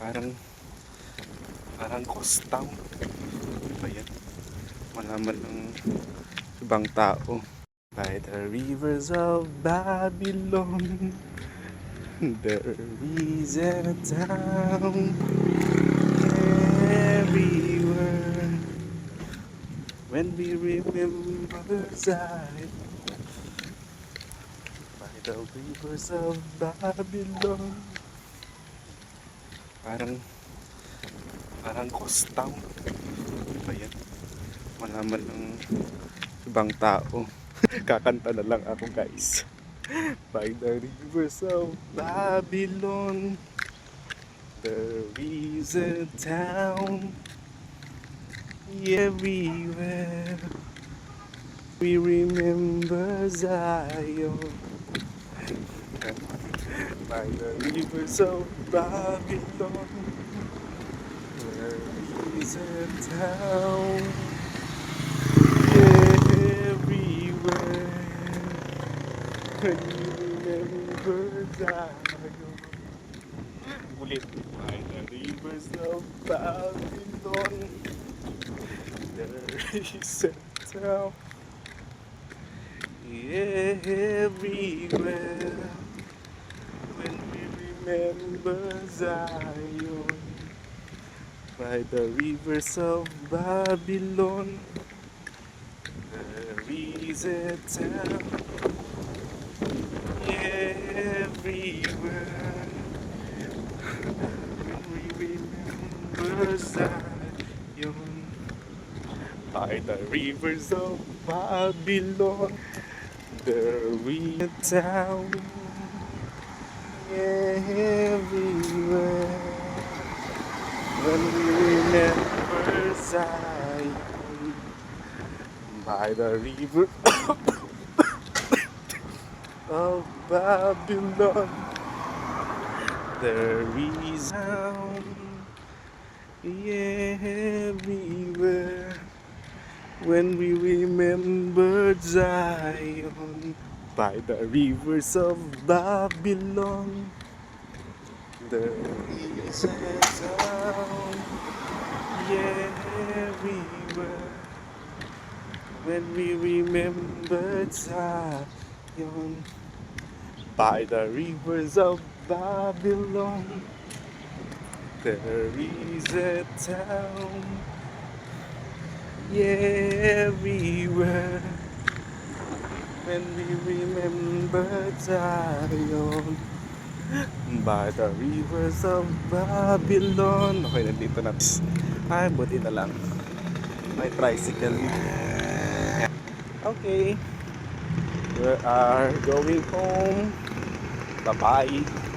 Parang, parang ghost town. Ano ba yan? Malaman ng ibang tao. By the rivers of Babylon, there is a town everywhere. When we remember Zion, by the rivers of Babylon. Parang, parang ghost town. Ba yan? Ng ibang tao. Kakanta na lang ako guys. By the rivers of Babylon, there is a town everywhere. We remember Zion. The rivers of Babylon, there is a town everywhere. When you remember Zion. Ulit. The rivers of Babylon, there is a town everywhere. Remember Zion by the rivers of Babylon, there is a town everywhere. We remember Zion by the rivers of Babylon, there is a town by the river of Babylon, there is sound everywhere. When we remember Zion by the rivers of Babylon, there is a sound everywhere. When we remember Zion by the rivers of Babylon, there is a town everywhere. When we remember Zion by the rivers of Babylon. Okay, nandito na. Ay, buti na lang. May tricycle. Okay. We are going home. Bye-bye.